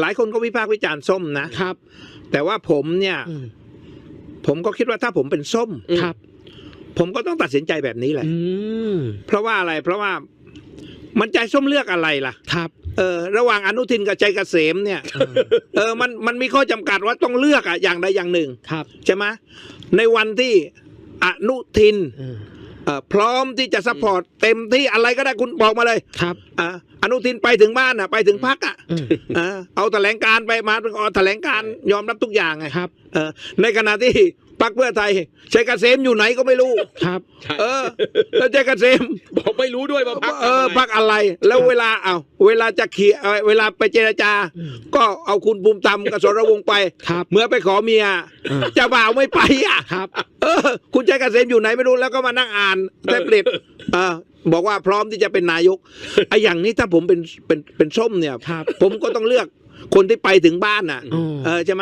หลายคนก็วิพากษ์วิจารณ์ส้มนะครับ แต่ว่าผมเนี่ยอืมผมก็คิดว่าถ้าผมเป็นส้มครับ ผมก็ต้องตัดสินใจแบบนี้แหละอืมเพราะว่าอะไร เพราะว่ามันใจส้มเลือกอะไรล่ะ ครับ เออ ระหว่างอนุทินกับใจเกษมเนี่ย เออเออมัน มันมีข้อจำกัดว่าต้องเลือกอะอย่างใดอย่างหนึ่ง ครับ ใช่ไหมในวันที่อนุทินอืมเอ่อ พร้อมที่จะซัพพอร์ตเต็มที่อะไรก็ได้คุณบอกมาเลยครับอะอนุทินไปถึงบ้านอะไปถึงพักอะอืมเออเอาแถลงการไปมาเอาแถลงการยอมรับทุกอย่างไงครับเออในขณะที่ พรรคเพื่อไทยชัยเกษมอยู่ไหนก็ไม่รู้ ครับใช่เออ แล้วชัยเกษมบอกไม่รู้ด้วยว่าพักเออพักอะไร แล้วเวลาเอาเวลาจะเขียเอ่อเวลาไปเจรจาอืมก็เอาคุณภูมิธรรมกับสรวงศ์ไปครับเมื่อไปขอเมียอืมเจ้าบ่าวไม่ไปอะครับ เออ คุณชัยเกษมอยู่ไหนไม่รู้แล้วก็มานั่งอ่านแท็บเล็ตเออบอกว่าพร้อมที่จะเป็นนายกไอ้อย่างนี้ถ้าผมเป็นเป็นเป็นส้มเนี่ยครับผมก็ต้องเลือกคนที่ไปถึงบ้านน่ะอืมเออใช่ไหม